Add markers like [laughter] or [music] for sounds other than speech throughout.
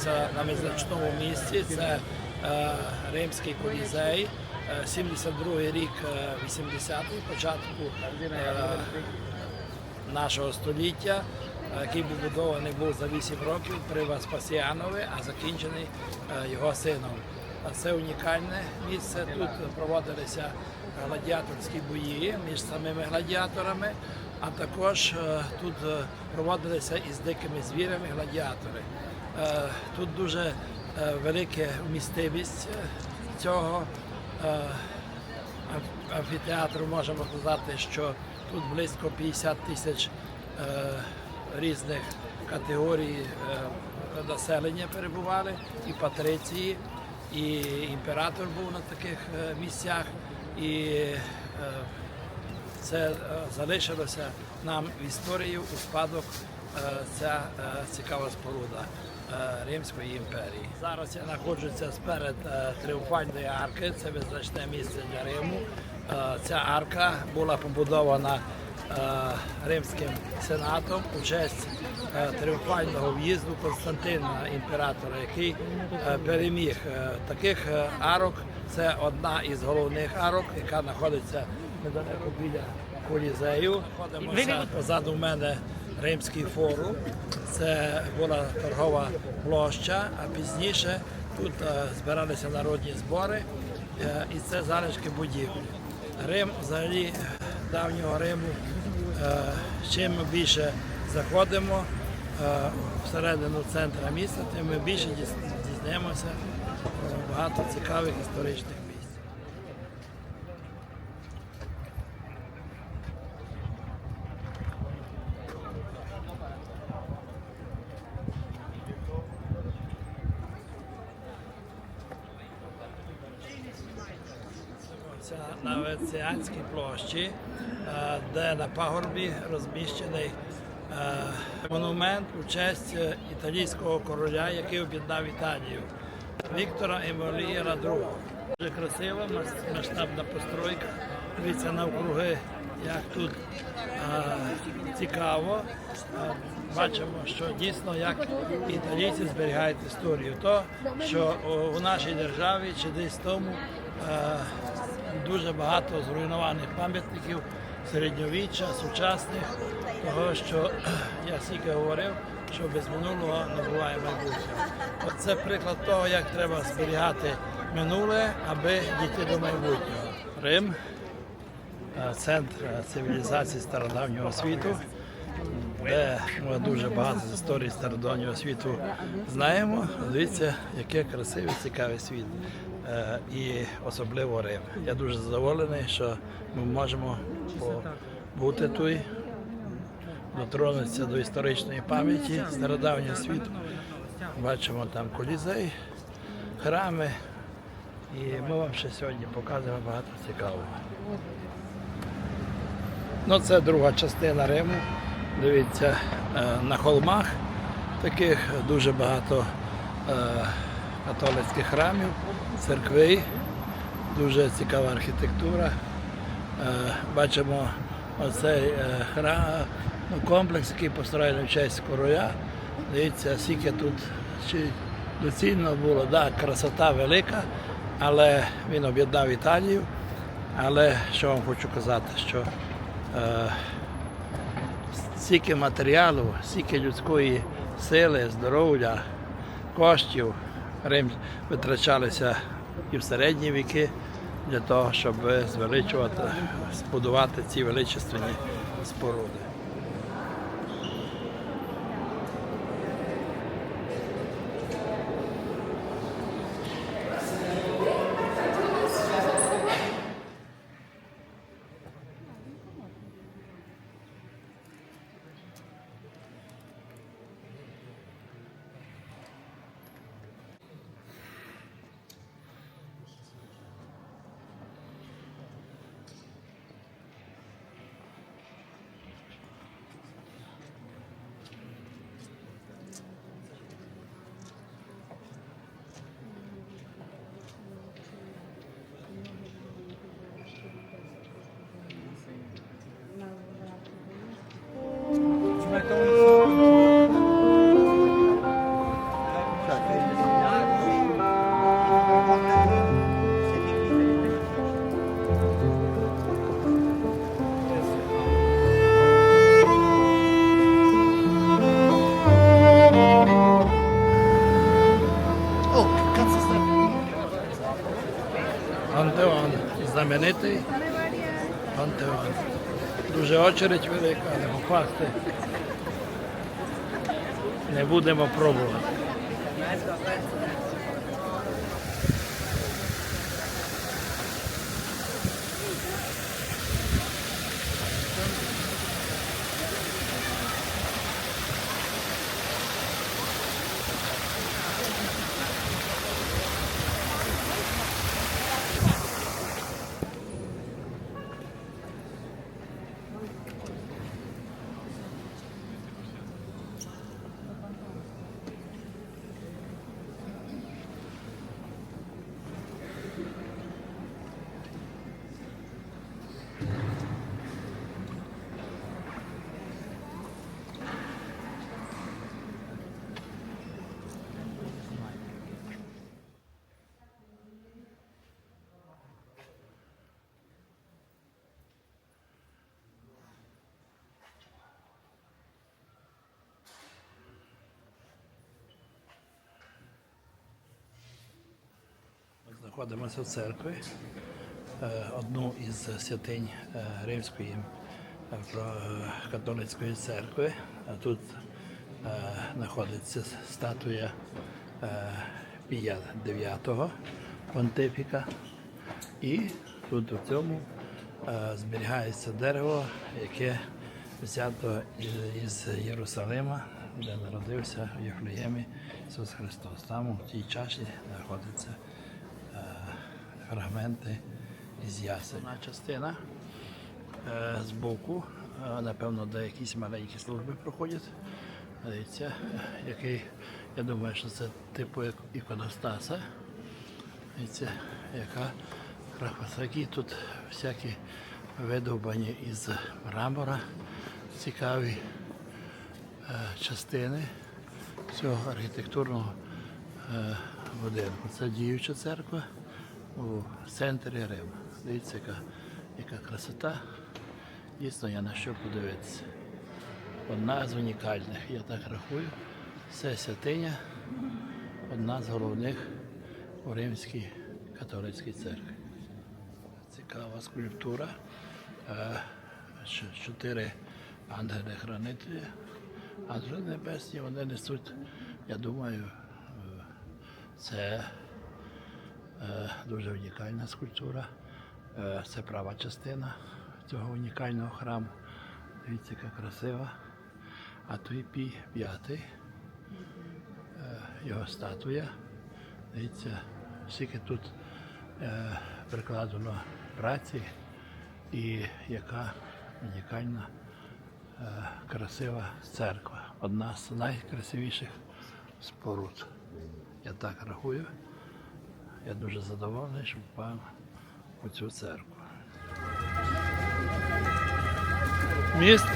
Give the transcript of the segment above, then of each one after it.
знаходимося на незначному місці. Це е, Римський колізей, е, 72 рік, е, 80-й, початку е, нашого століття, е, який був будований був за 8 років при Васпасіанові, а закінчений е, його сином. Це унікальне місце. Тут проводилися гладіаторські бої між самими гладіаторами, а також е, тут е, проводилися із дикими звірями гладіатори. Е, Тут дуже е, велика вмістивість е, цього. Амфітеатру можемо сказати, що тут близько 50 тисяч різних категорій населення перебували, і патриції, і імператор був на таких місцях, і це залишилося нам в історії у спадок ця цікава споруда Римської імперії. Зараз я знаходжуся сперед е, тріумфальної арки, це визначне місце для Риму. Е, Ця арка була побудована е, Римським сенатом у честь е, тріумфального в'їзду Константина, імператора, який е, переміг Е, таких е, арок. Це одна із головних арок, яка знаходиться недалеко біля колізею. Знаходимося позаду мене Римський форум. Це була торгова площа, а пізніше тут е, збиралися народні збори, е, і це залишки будівлі. Рим, взагалі, давнього Риму, е, чим ми більше заходимо е, всередину центра міста, тим ми більше дізнаємося про багато цікавих історичних місць. Це на Венеціанській площі, е, де на пагорбі розміщений е, монумент у честь е, італійського короля, який об'єднав Італію Віктора Емолієра II. Дуже красива, мас- масштабна постройка. Дивіться навкруги, як тут цікаво. Бачимо, що дійсно як італійці зберігають історію. То, що у нашій державі чи десь тому дуже багато зруйнованих пам'ятників середньовіччя, сучасних, того, що [clears throat] я стільки говорив, що без минулого не буває майбутнього. Це приклад того, як треба зберігати минуле, аби дійти до майбутнього. Рим е, центр цивілізації стародавнього світу, де ми дуже багато з історії стародавнього світу знаємо. Дивіться, який красивий, цікавий світ. Е, І особливо Рим. Я дуже задоволений, що ми можемо бути тут, дотронутися до історичної пам'яті стародавнього світу. Бачимо там колізей, храми. І ми вам ще сьогодні показуємо багато цікавого. Ну, це друга частина Риму. Дивіться, е, на холмах таких дуже багато е, католицьких храмів, церкви, дуже цікава архітектура. Е, Бачимо оцей е, храм, ну, комплекс, який построєний в честь короля. Дивіться, скільки тут доцільно було, да, красота велика, але він об'єднав Італію. Але що вам хочу казати, що е, стільки матеріалу, стільки людської сили, здоров'я, коштів Рим витрачалися і в середні віки для того, щоб звеличувати, збудувати ці величественні споруди. Очередь велика, але попасти не будемо пробувати. Знаходимося в церкві, е, одну із святинь е, Римської е, католицької церкви. Тут знаходиться статуя Пія IX понтифіка. І тут у цьому зберігається дерево, яке взято із- Єрусалима, де народився в Єфлеємі Ісус Христос. Там у тій чаші знаходиться фрагменти із ясень. Одна частина е, з боку, е, напевно, де якісь маленькі служби проходять. Дивіться, який, я думаю, що це типу іконостаса. Дивіться, яка краса. Тут всякі видовбані із мрамора, цікаві е, частини цього архітектурного будинку. Це діюча церква у центрі Рима. Дивіться, яка, яка красота. Дійсно, є на що подивитися. Одна з унікальних, я так рахую. Це святиня, одна з головних у Римській католицькій церкві. Цікава скульптура. Е, Чотири ангели-хранителі. Ангели небесні, вони несуть, я думаю, е, це дуже унікальна скульптура. Е, Це права частина цього унікального храму. Дивіться, яка красива. А той пій п'ятий, е, його статуя. Дивіться, скільки тут е, прикладено праці і яка унікальна, е, красива церква. Одна з найкрасивіших споруд. Я так рахую. Я дуже задоволений, що попав у цю церкву. Міст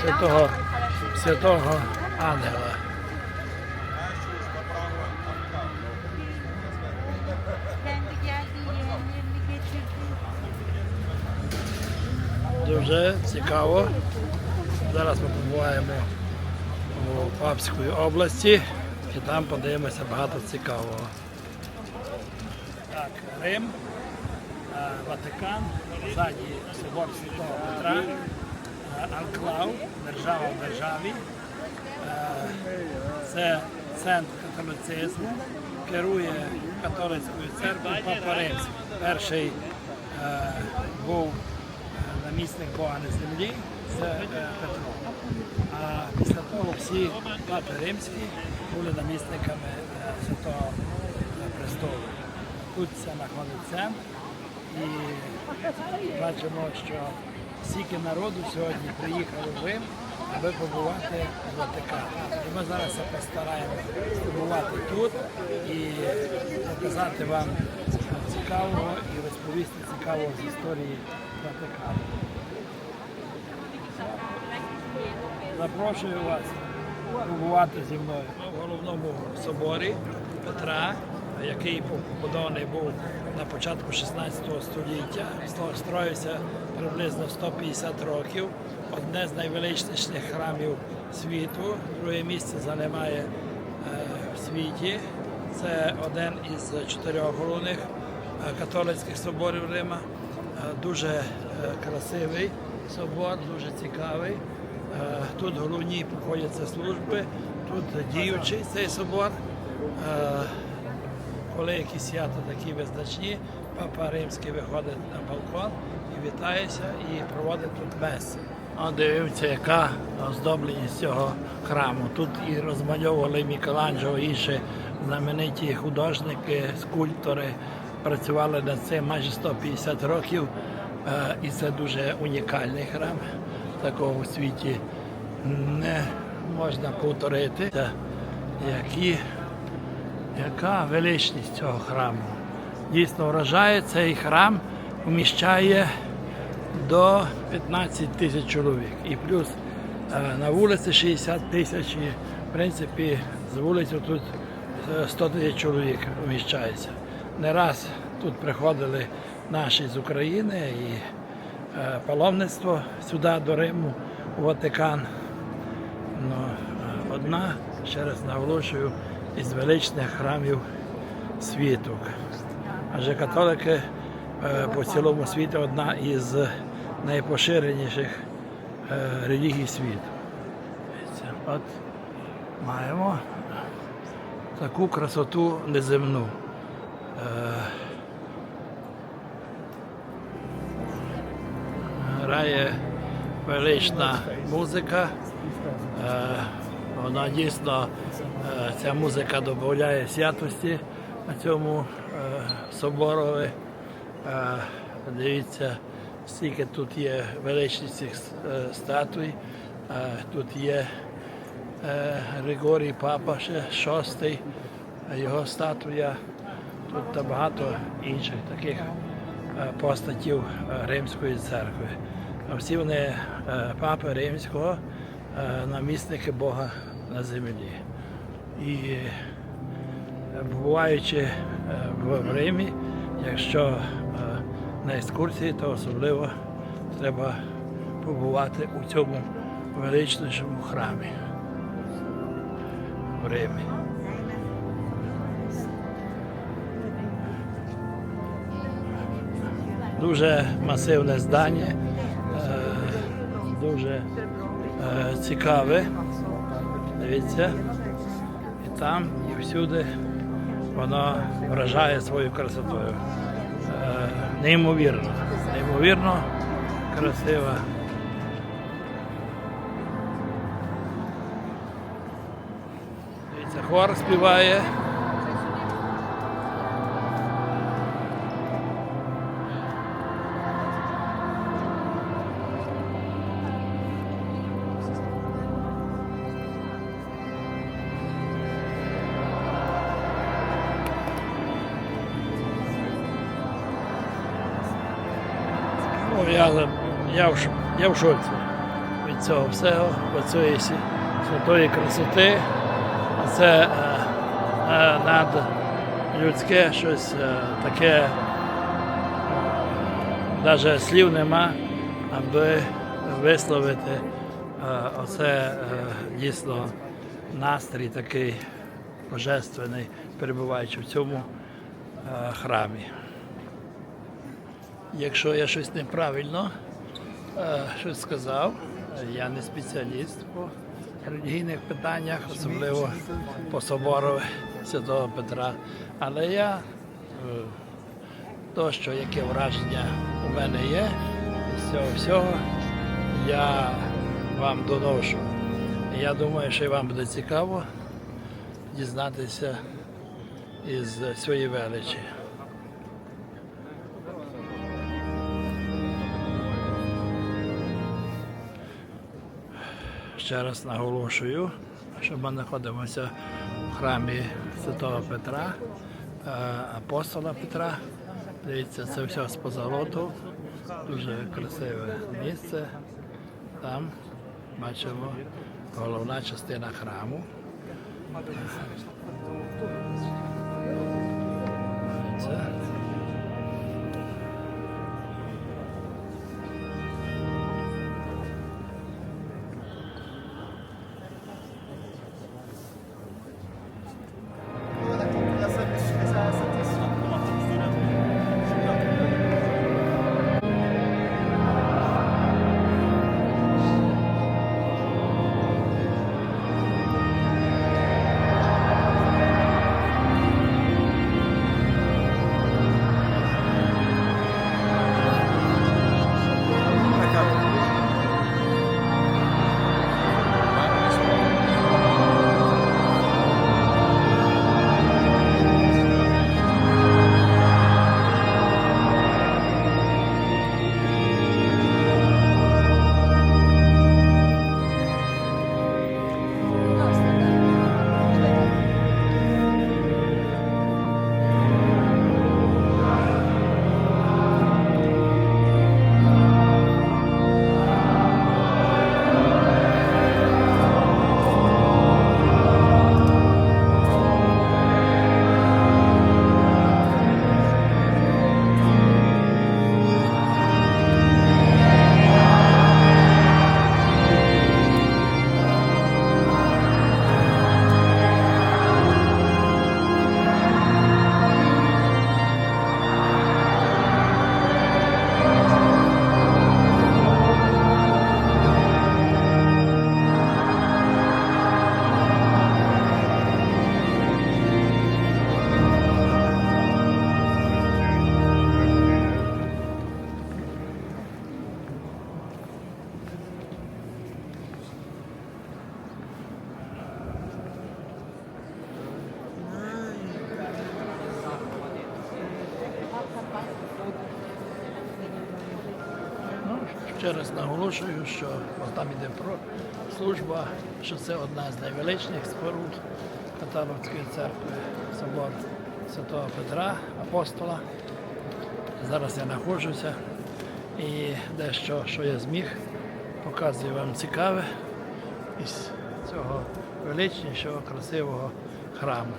святого, святого Ангела. Дуже цікаво. Зараз ми побуваємо у Папської області і там подивимося багато цікавого. Рим, е, Ватикан, ззаді собор Святого Петра, е, Анклав, держава в державі. Е, Це центр католицизму, керує католицькою церквою Папа Римський. Перший був намісник Бога на землі, це Петро. А після того всі папи римські були намісниками Святого престолу. Тут це знаходить центр і бачимо, що стільки народу сьогодні приїхали в аби побувати в Ватикані. Ми зараз постараємося побувати тут і показати вам цікавого і розповісти цікавого з історії Ватикану. Запрошую вас побувати зі мною в головному соборі Петра, який побудований був на початку 16 століття. Строївся приблизно 150 років. Одне з найвеличніших храмів світу. Друге місце займає е, в світі. Це один із чотирьох головних е, католицьких соборів Рима. Е, Дуже красивий собор, дуже цікавий. Тут головні проходяться служби, тут діючий цей собор. Коли якісь свята такі визначні, папа римський виходить на балкон і вітається і проводить тут меси. А дивимося, яка оздобленість цього храму. Тут і розмальовували Мікеланджело, і інші знамениті художники, скульптори працювали над цим майже 150 років. Е, І це дуже унікальний храм. Такого у світі не можна повторити. Які яка величність цього храму. Дійсно вражає, цей храм вміщає до 15 тисяч чоловік. І плюс е, на вулиці 60 тисяч. І, в принципі, з вулиці тут е, 100 тисяч чоловік вміщається. Не раз тут приходили наші з України і е, паломництво сюди до Риму, у Ватикан. Ну, е, одна, ще раз наголошую, із величних храмів світу. Адже католики е, по цілому світу одна із найпоширеніших е, релігій світу. От маємо таку красоту неземну. Е, Грає велична музика. Вона дійсно, е, ця музика додає святості на цьому е, соборові. Е, Дивіться, скільки тут є величність цих статуй. Тут є Григорій Папа, ще шостий, його статуя. Тут та багато інших таких постатів Римської церкви. Всі вони папи римського, намісники Бога на землі. І е, буваючи е, в Римі, якщо е, на екскурсії, то особливо треба побувати у цьому величнішому храмі в Римі. Дуже масивне здання, дуже цікаве. Дивіться, і там, і всюди вона вражає свою красотою. Е, Неймовірно, неймовірно красива. Дивіться, хор співає. Я в шоці від цього всього, від цієї святої красоти. Це е, е, надлюдське щось е, таке, навіть слів нема, аби висловити оце дійсно настрій такий божественний, перебуваючи в цьому храмі. Якщо я щось неправильно е, щось сказав, я не спеціаліст по релігійних питаннях, особливо по собору Святого Петра. Але я е, то, що яке враження у мене є, з цього всього я вам доношу. Я думаю, що вам буде цікаво дізнатися із цієї величі. Ще раз наголошую, що ми знаходимося в храмі Святого Петра, е, апостола Петра. Дивіться, це все з позолоту. Дуже красиве місце. Там бачимо головна частина храму. Це ще раз наголошую, що там іде про служба, що це одна з найвеличніших споруд католицької церкви, собор Святого Петра, апостола. Зараз я знаходжуся і дещо, що я зміг, показую вам цікаве із цього величнішого, красивого храму.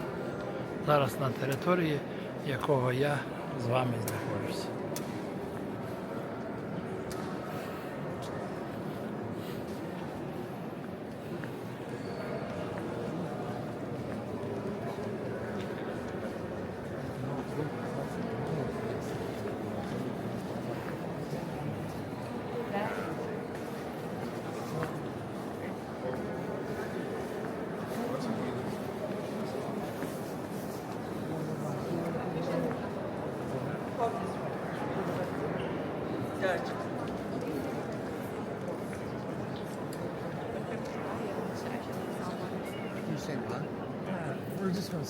Зараз на території якого я з вами знаходжуся.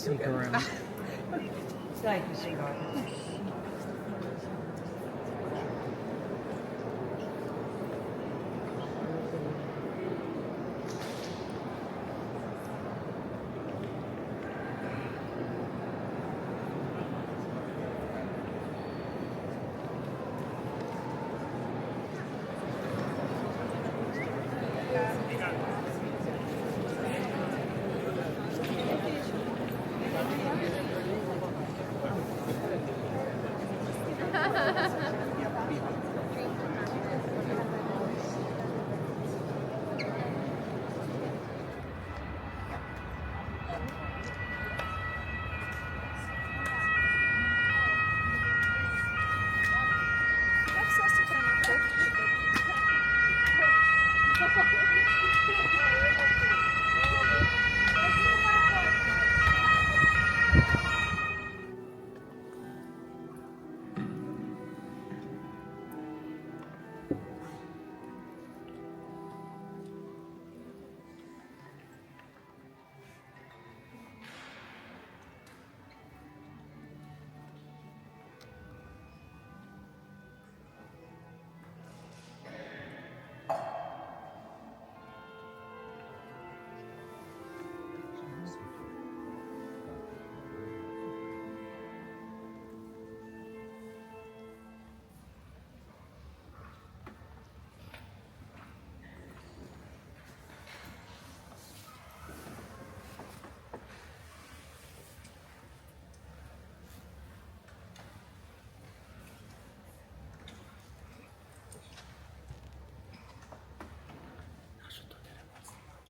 Sneak around. Thank you, sweetheart.